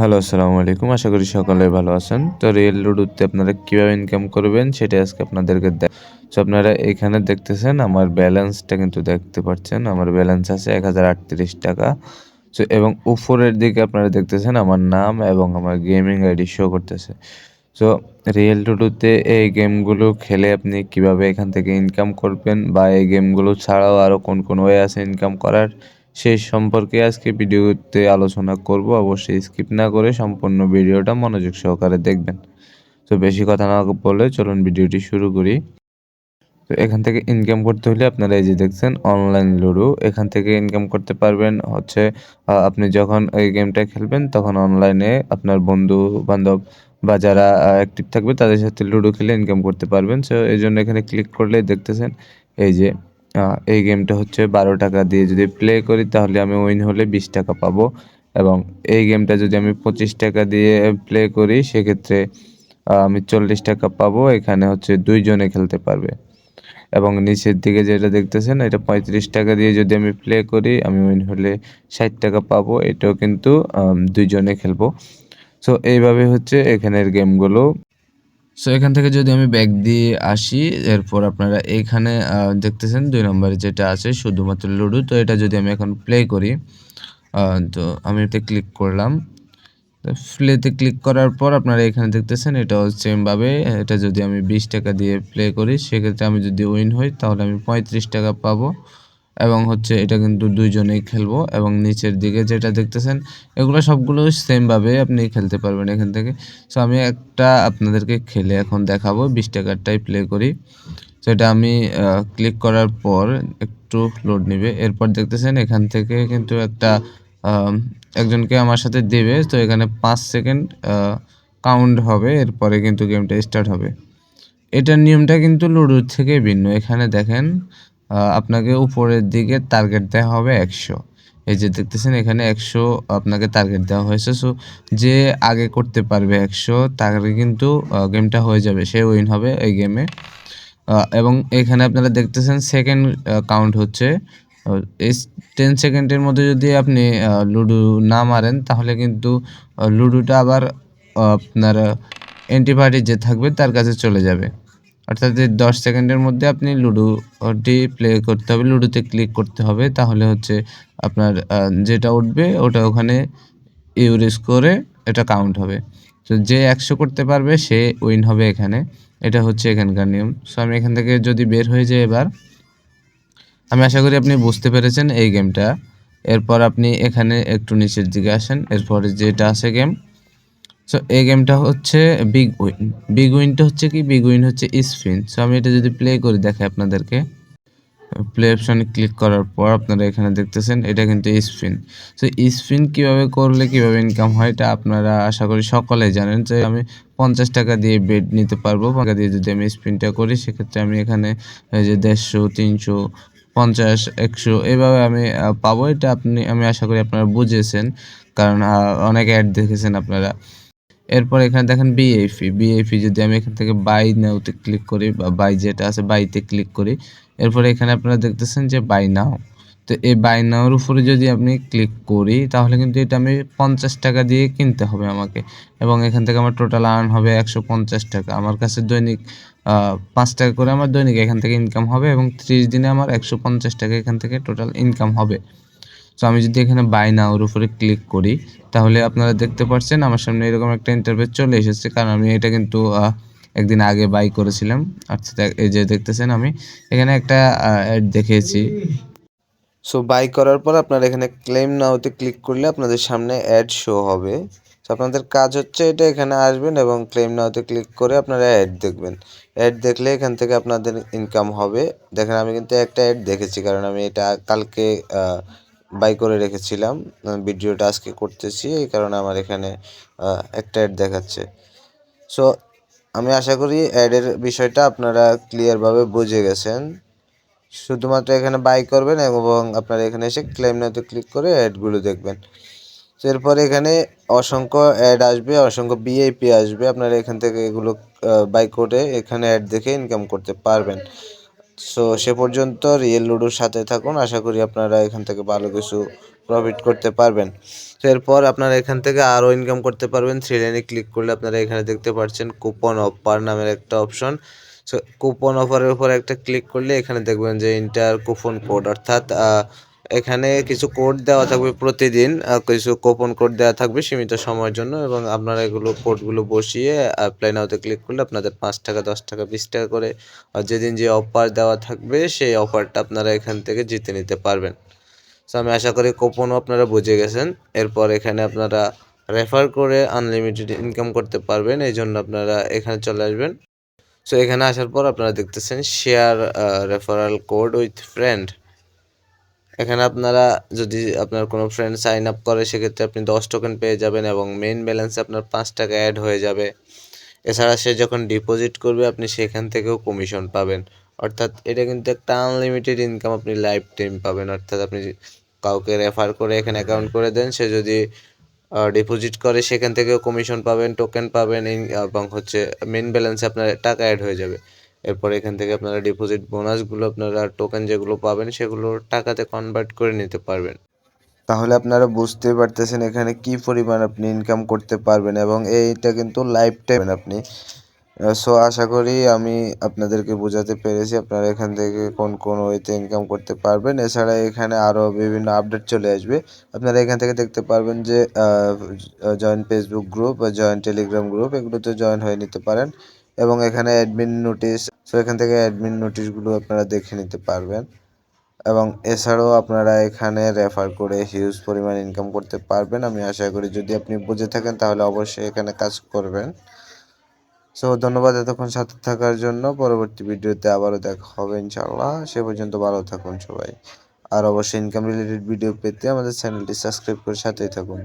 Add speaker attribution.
Speaker 1: Hello, আসসালামু আলাইকুম। আশা করি সকলে ভালো আছেন। তো রিয়েল লুডুতে আপনারা কীভাবে ইনকাম করবেন সেটা আজকে আপনাদেরকে দেখ তো আপনারা এখানে দেখতেছেন, আমার ব্যালেন্সটা কিন্তু দেখতে পাচ্ছেন। আমার ব্যালেন্স আছে এক হাজার আটত্রিশ টাকা। তো এবং উপরের দিকে আপনারা দেখতেছেন, আমার নাম এবং আমার গেমিং আইডি শো করতেছে। তো রিয়েল টুডুতে এই গেমগুলো খেলে আপনি কীভাবে এখান থেকে ইনকাম করবেন বা এই গেমগুলো ছাড়াও আরও কোন কোন ওয়ে আছে ইনকাম করার? সেই সম্পর্কে আজকে ভিডিওতে আলোচনা করব। অবশ্যই স্কিপ না করে সম্পূর্ণ ভিডিওটা মনোযোগ সহকারে দেখবেন। তো বেশি কথা না বলে চলুন ভিডিওটি শুরু করি। তো এখান থেকে ইনকাম করতে হলে আপনারা এই যে দেখছেন অনলাইন লুডো। এখান থেকে ইনকাম করতে পারবেন হচ্ছে আপনি যখন এই গেমটা খেলবেন তখন অনলাইনে আপনার বন্ধু বান্ধব বা যারা অ্যাক্টিভ থাকবে তাদের সাথে লুডো খেলে ইনকাম করতে পারবেন। সো এই জন্য এখানে ক্লিক করলে দেখতেছেন এই যে এই গেমটা হচ্ছে বারো টাকা দিয়ে। যদি প্লে করি, তাহলে আমি উইন হলে বিশ টাকা পাবো। এবং এই গেমটা যদি আমি পঁচিশ টাকা দিয়ে প্লে করি, সেক্ষেত্রে আমি চল্লিশ টাকা পাবো। এখানে হচ্ছে দুইজনে খেলতে পারবে। এবং নিচের দিকে যেটা দেখতেছেন, এটা পঁয়ত্রিশ টাকা দিয়ে যদি আমি প্লে করি, আমি উইন হলে ষাট টাকা পাবো। এটাও কিন্তু দুইজনে খেলব। সো এইভাবে হচ্ছে এখানের গেমগুলো সো এখান থেকে যদি আমি ব্যাগ দিয়ে আসি, এরপর আপনারা এইখানে দেখতেছেন দুই নম্বরে যেটা আছে, শুধুমাত্র লুডো তো এটা যদি আমি এখন প্লে করি তো আমি এতে ক্লিক করলাম। প্লেতে ক্লিক করার পর আপনারা এখানে দেখতেছেন, এটাও সেমভাবে এটা যদি আমি বিশ টাকা দিয়ে প্লে করি, সেক্ষেত্রে আমি যদি উইন হই, তাহলে আমি পঁয়ত্রিশ টাকা পাবো। এবং হচ্ছে এটা কিন্তু দুইজনেই খেলব এবং নিচের দিকে যেটা দেখতেছেন, এগুলো সবগুলো সেমভাবে আপনি খেলতে পারবেন এখান থেকে। সো আমি একটা আপনাদেরকে খেলে এখন দেখাবো, বিশ টাকারটাই প্লে করি। সেটা আমি ক্লিক করার পর একটু লোড নেবে। এরপর দেখতেছেন এখান থেকে কিন্তু একটা একজনকে আমার সাথে দেবে। তো এখানে পাঁচ সেকেন্ড কাউন্ট হবে, এরপরে কিন্তু গেমটা স্টার্ট হবে। এটার নিয়মটা কিন্তু লুডোর থেকে ভিন্ন। এখানে দেখেন আপনাকে উপরের দিকে টার্গেট দেওয়া হবে একশো। এই যে দেখতেছেন, এখানে একশো আপনাকে টার্গেট দেওয়া হয়েছে। সো যে আগে করতে পারবে একশো তাকে কিন্তু গেমটা হয়ে যাবে। সে উইন হবে এই গেমে এবং এখানে আপনারা দেখতেছেন সেকেন্ড কাউন্ট হচ্ছে। এই টেন সেকেন্ডের মধ্যে যদি আপনি লুডো না মারেন, তাহলে কিন্তু লুডোটা আবার আপনার অ্যান্টিপার্টি যে থাকবে, তার কাছে চলে যাবে। অর্থাৎ দশ সেকেন্ডের মধ্যে আপনি লুডোটি প্লে করতে হবে, লুডোতে ক্লিক করতে হবে, তাহলে হচ্ছে আপনার যেটা উঠবে ওটা ওখানে ইউরেজ করে এটা কাউন্ট হবে। তো যে একশো করতে পারবে, সে উইন হবে এখানে। এটা হচ্ছে এখানকার নিয়ম। সো আমি এখান থেকে যদি বের হয়ে যাই এবার, আমি আশা করি আপনি বুঝতে পেরেছেন এই গেমটা এরপর আপনি এখানে একটু নিচের দিকে আসেন। এরপরে যেটা আছে গেম সো এই গেমটা হচ্ছে বিগ উইন বিগ উইনটা হচ্ছে কি? বিগ উইন হচ্ছে স্পিন সো আমি এটা যদি প্লে করি দেখে আপনাদেরকে। প্লে অপশনে ক্লিক করার পর আপনারা এখানে দেখতেছেন, এটা কিন্তু স্পিন সো স্পিন কীভাবে করলে, কীভাবে ইনকাম হয়, এটা আপনারা আশা করি সকলেই জানেন। যে আমি পঞ্চাশ টাকা দিয়ে বেড নিতে পারব। টাকা দিয়ে যদি আমি স্পিনটা করি, সেক্ষেত্রে আমি এখানে যে দেড়শো, তিনশো, পঞ্চাশ, একশো, এভাবে আমি পাবো। এটা আপনি, আমি আশা করি আপনারা বুঝেছেন। কারণ অনেক অ্যাড দেখেছেন আপনারা। এরপর এখানে দেখেন বিএফি বিএফি যদি আমি এখান থেকে বাই নাওতে ক্লিক করি বা বাই যেটা আছে বাইতে ক্লিক করি, এরপরে এখানে আপনারা দেখতেছেন যে বাই নাও তো এই বাই নাওর উপরে যদি আপনি ক্লিক করি, তাহলে কিন্তু এটা আমি পঞ্চাশ টাকা দিয়ে কিনতে হবে আমাকে। এবং এখান থেকে আমার টোটাল আর্ন হবে একশো পঞ্চাশ টাকা। আমার কাছে দৈনিক পাঁচ টাকা করে আমার দৈনিক এখান থেকে ইনকাম হবে এবং ত্রিশ দিনে আমার একশো পঞ্চাশ টাকা এখান থেকে টোটাল ইনকাম হবে। সো আমি যদি এখানে বাই নাওর উপরে ক্লিক করি, তাহলে আপনারা দেখতে পাচ্ছেন আমার সামনে এরকম একটা ইন্টারভিউ চলে এসেছে। কারণ আমি এটা কিন্তু একদিন আগে বাই করেছিলাম। আচ্ছা এই যে দেখতেছেন আমি, এখানে একটা অ্যাড দেখিয়েছি।
Speaker 2: সো বাই করার পর আপনারা এখানে ক্লেম নাওতে ক্লিক করলে আপনাদের সামনে অ্যাড শো হবে। তো আপনাদের কাজ হচ্ছে এটা এখানে আসবেন এবং ক্লেম নাওতে ক্লিক করে আপনারা অ্যাড দেখবেন। অ্যাড দেখলে এখান থেকে আপনাদের ইনকাম হবে। দেখেন আমি কিন্তু একটা অ্যাড দেখেছি, কারণ আমি এটা কালকে বাই করে রেখেছিলাম। ভিডিওটা আজকে করতেছি, এই কারণে আমার এখানে একটা অ্যাড দেখাচ্ছে। সো আমি আশা করি অ্যাডের বিষয়টা আপনারা ক্লিয়ারভাবে বুঝে গেছেন। শুধুমাত্র এখানে বাই করবেন এবং আপনারা এখানে এসে ক্লেম নাতে ক্লিক করে অ্যাডগুলো দেখবেন। তো এরপরে এখানে অসংখ্য অ্যাড আসবে, অসংখ্য বিআইপি আসবে। আপনারা এখান থেকে এগুলো বাই করে এখানে অ্যাড দেখে ইনকাম করতে পারবেন। সো সে পর্যন্ত রিয়েল লুডোর সাথে থাকুন। আশা করি আপনারা এখান থেকে ভালো কিছু প্রফিট করতে পারবেন। এরপর আপনারা এখান থেকে আরও ইনকাম করতে পারবেন। থ্রি লাইনে ক্লিক করলে আপনারা এখানে দেখতে পাচ্ছেন কুপন অফার নামের একটা অপশন সো কুপন অফারের উপর একটা ক্লিক করলে এখানে দেখবেন যে ইন্টার কুপন কোড অর্থাৎ এখানে কিছু কোড দেওয়া থাকবে প্রতিদিন কিছু কোপন কোড দেওয়া থাকবে সীমিত সময়ের জন্য, এবং আপনারা এগুলো কোডগুলো বসিয়ে অ্যাপ্লাই নাওতে ক্লিক করলে আপনাদের পাঁচ টাকা, দশ টাকা, বিশ টাকা করে, আর যেদিন যে অফার দেওয়া থাকবে, সেই অফারটা আপনারা এখান থেকে জিতে নিতে পারবেন। সো আমি আশা করি কুপনও আপনারা বুঝে গেছেন। এরপর এখানে আপনারা রেফার করে আনলিমিটেড ইনকাম করতে পারবেন, এই জন্য আপনারা এখানে চলে আসবেন। সো এখানে আসার পর আপনারা দেখতেছেন share referral code with friend এখানে আপনারা যদি আপনার কোনো ফ্রেন্ড সাইন আপ করে, সেক্ষেত্রে আপনি দশ টোকেন পেয়ে যাবেন এবং মেইন ব্যালেন্সে আপনার পাঁচ টাকা অ্যাড হয়ে যাবে। এছাড়া সে যখন ডিপোজিট করবে, আপনি সেখান থেকেও কমিশন পাবেন। অর্থাৎ এটা কিন্তু একটা আনলিমিটেড ইনকাম আপনি লাইফ টাইম পাবেন। অর্থাৎ আপনি কাউকে রেফার করে এখানে অ্যাকাউন্ট করে দেন, সে যদি ডিপোজিট করে, সেখান থেকেও কমিশন পাবেন টোকেন পাবেন, এবং হচ্ছে মেন ব্যালেন্সে আপনার টাকা অ্যাড হয়ে যাবে। এরপর এখান থেকে আপনারা ডিপোজিট বোনাসগুলো আপনারা টোকেন যেগুলো পাবেন সেগুলো টাকাতে কনভার্ট করে নিতে পারবেন। তাহলে আপনারা বুঝতে পারতেছেন এখানে কি পরিমাণ আপনি ইনকাম করতে পারবেন এবং এইটা কিন্তু লাইফ টাইম আপনি সো আশা করি আমি আপনাদেরকে বোঝাতে পেরেছি আপনারা এখান থেকে কোন কোন ওয়েতে ইনকাম করতে পারবেন। এছাড়া এখানে আরও বিভিন্ন আপডেট চলে আসবে। আপনারা এখান থেকে দেখতে পারবেন যে joined Facebook group joined Telegram group এগুলোতে জয়েন হয়ে নিতে পারেন। এবং এখানে অ্যাডমিন নোটিশ সো এখান থেকে অ্যাডমিন নোটিশগুলো আপনারা দেখে নিতে পারবেন। এবং এছাড়াও আপনারা এখানে রেফার করে হিউজ পরিমাণ ইনকাম করতে পারবেন। আমি আশা করি যদি আপনি বুঝে থাকেন, তাহলে অবশ্যই এখানে কাজ করবেন। সো ধন্যবাদ এতক্ষণ সাথে থাকার জন্য। পরবর্তী ভিডিওতে আবারও দেখা হবে, ইনশাআল্লাহ। সে পর্যন্ত ভালো থাকুন সবাই। আর অবশ্যই ইনকাম রিলেটেড ভিডিও পেতে আমাদের চ্যানেলটি সাবস্ক্রাইব করে সাথেই থাকুন।